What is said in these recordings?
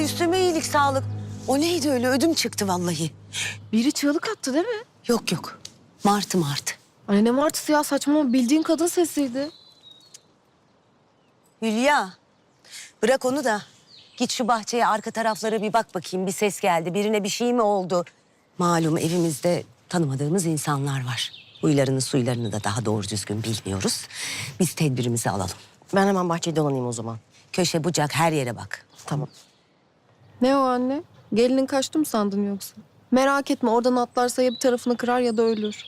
iyilik sağlık. O neydi öyle ödüm çıktı vallahi. Biri çığlık attı değil mi? Yok yok. Martı martı. Anne ne martısı ya saçma bildiğin kadın sesiydi. Hülya. Bırak onu da. Git şu bahçeye arka taraflara bir bak bakayım. Bir ses geldi. Birine bir şey mi oldu? Malum evimizde tanımadığımız insanlar var. Huylarını suylarını da daha doğru düzgün bilmiyoruz. Biz tedbirimizi alalım. Ben hemen bahçeyi dolanayım o zaman. Köşe bucak her yere bak. Tamam. Ne o anne? Gelinin kaçtı mı sandın yoksa? Merak etme oradan atlarsa ya bir tarafını kırar ya da ölür.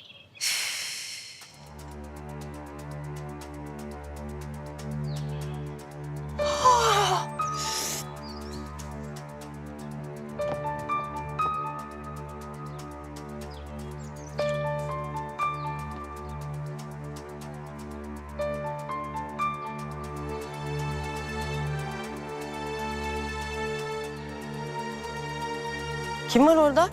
Kim var orada?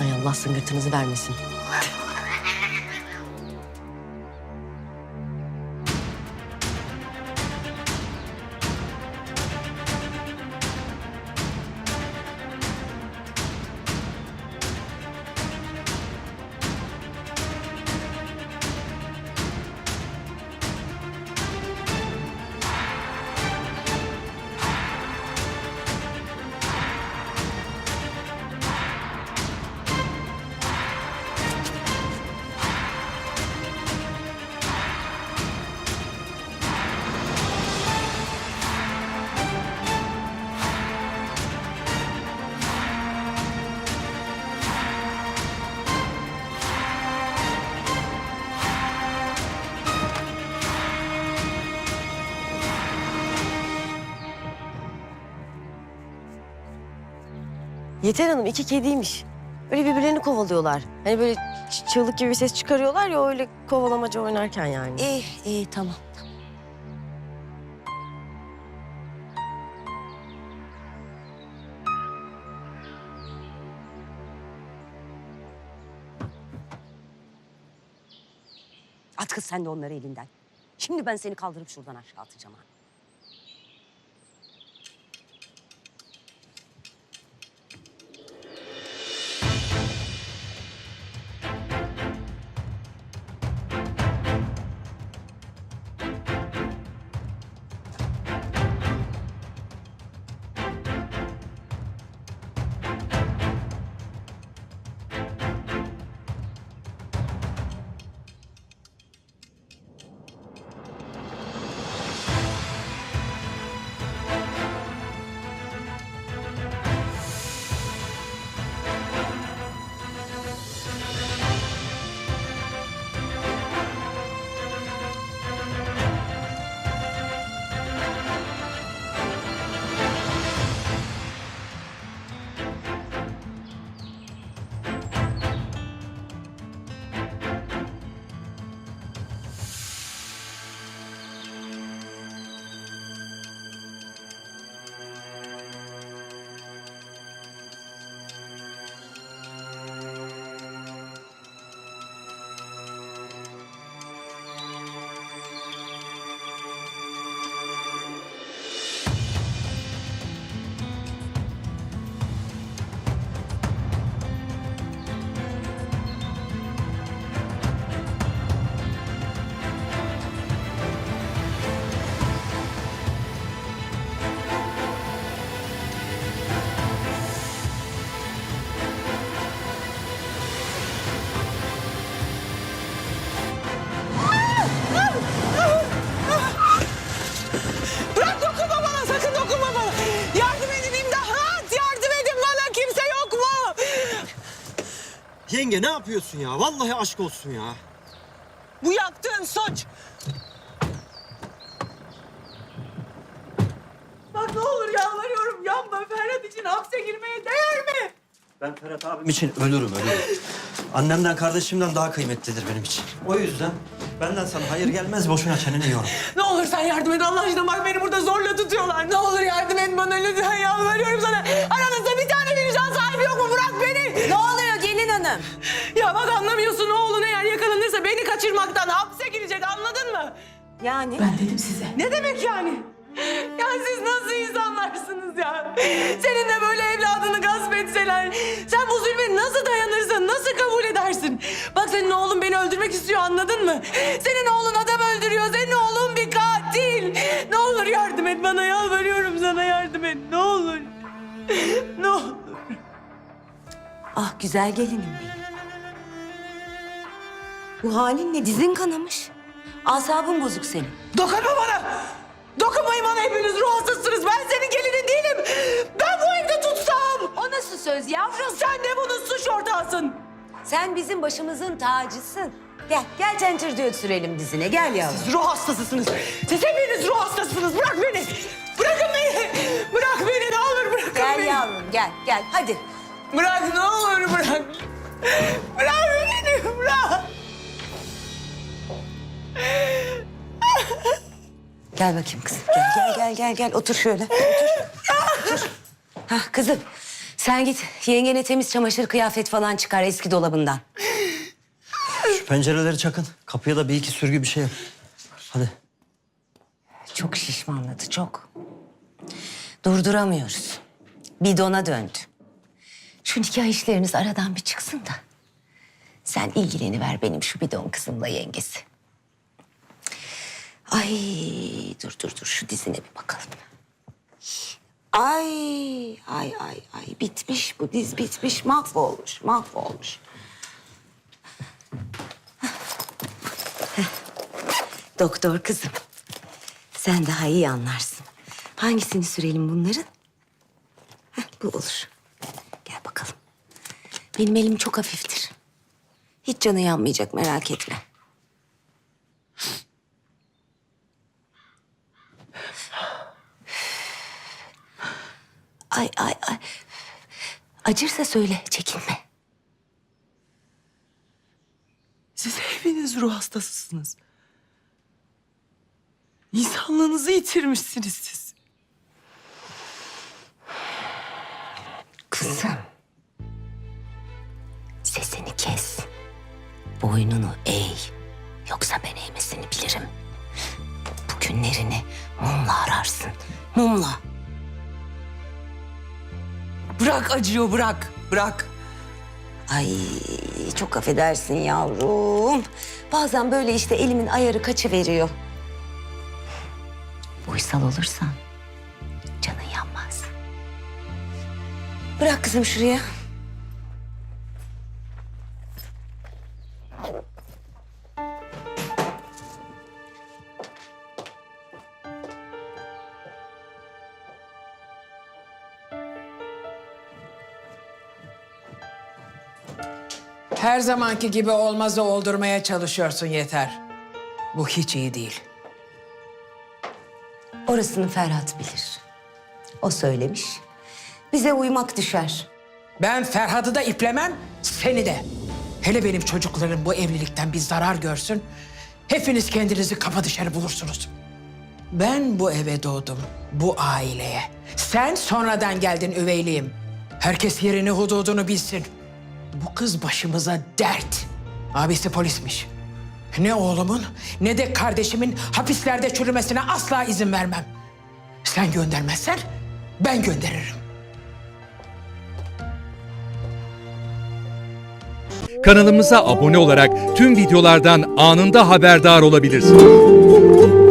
Ay Allah sıngırtınızı vermesin. Yeter Hanım iki kediymiş. Öyle birbirlerini kovalıyorlar. Hani böyle çığlık gibi bir ses çıkarıyorlar ya öyle kovalamaca oynarken yani. İyi iyi tamam. At kız sen de onları elinden. Şimdi ben seni kaldırıp şuradan aşağı atacağım ha. Yenge ne yapıyorsun ya? Vallahi aşk olsun ya. Bu yaptığın suç. Bak ne olur yalvarıyorum yanma Ferhat için hapse girmeye değer mi? Ben Ferhat abim için ölürüm ölürüm. Annemden kardeşimden daha kıymetlidir benim için. O yüzden benden sana hayır gelmez boşuna çeneni yorma. Ne olur sen yardım et Allah aşkına bak beni burada zorla tutuyorlar. Ne olur yardım et bana lütfen yalvarıyorum sana. Aranızda bir tane vicdan sahibi yok mu? Bırak kaçırmaktan hapse girecek anladın mı? Yani? Ben dedim size. Ne demek yani? Ya siz nasıl insanlarsınız ya? Senin de böyle evladını gasp etseler. Sen bu zulme nasıl dayanırsın? Nasıl kabul edersin? Bak senin oğlun beni öldürmek istiyor anladın mı? Senin oğlun adam öldürüyor. Senin oğlun bir katil. Ne olur yardım et bana yalvarıyorum sana yardım et. Ne olur. Ne olur. Ah güzel gelinim benim. Bu halinle dizin kanamış. Asabın bozuk senin. Dokunma bana. Dokunmayın bana hepiniz ruh hastasınız. Ben senin gelinin değilim. Ben bu evde tutsam. O nasıl söz yavrum? Sen de bunun suç ortağısın. Sen bizim başımızın tacısın. Gel, gel tencere sürelim dizine. Gel yavrum. Siz ruh hastasısınız. Siz hepiniz ruh hastasısınız. Bırak beni. Bırakın beni. Bırak beni ne olur bırakın Gel beni. yavrum, gel, gel. Hadi. Bırak ne olur bırak. Bırak beni bırak. Gel bakayım kızım. Gel, gel, gel, gel, gel. Otur şöyle. Otur. Otur. Hah kızım. Sen git yengene temiz çamaşır, kıyafet falan çıkar eski dolabından. Şu pencereleri çakın. Kapıya da bir iki sürgü bir şey yap. Hadi. Çok şişmanladı, çok. Durduramıyoruz. Bidona döndü. Şu nikah işleriniz aradan bir çıksın da. Sen ilgileniver benim şu bidon kızımla yengesi. Ay dur dur dur şu dizine bir bakalım. Ay ay ay ay bitmiş bu diz bitmiş mahvolmuş mahvolmuş. Doktor kızım. Sen daha iyi anlarsın. Hangisini sürelim bunların? Heh, bu olur. Gel bakalım. Benim elim çok hafiftir. Hiç canı yanmayacak merak etme. Ay ay ay. Acırsa söyle çekinme. Siz hepiniz ruh hastasısınız. İnsanlığınızı yitirmişsiniz siz. Kızım. Sesini kes. Boynunu eğ. Yoksa ben eğmesini bilirim. Bu günlerini mumla ararsın. Mumla. Bırak acıyor bırak. Bırak. Ay çok affedersin yavrum. Bazen böyle işte elimin ayarı kaçıveriyor. Uysal olursan canın yanmaz. Bırak kızım şuraya. Her zamanki gibi olmazı oldurmaya çalışıyorsun yeter. Bu hiç iyi değil. Orasını Ferhat bilir. O söylemiş. Bize uymak düşer. Ben Ferhat'ı da iplemem, seni de. Hele benim çocuklarım bu evlilikten bir zarar görsün. Hepiniz kendinizi kapı dışarı bulursunuz. Ben bu eve doğdum, bu aileye. Sen sonradan geldin üveyliğim. Herkes yerini hududunu bilsin. Bu kız başımıza dert. Abisi polismiş. Ne oğlumun ne de kardeşimin hapislerde çürümesine asla izin vermem. Sen göndermezsen ben gönderirim. Kanalımıza abone olarak tüm videolardan anında haberdar olabilirsiniz.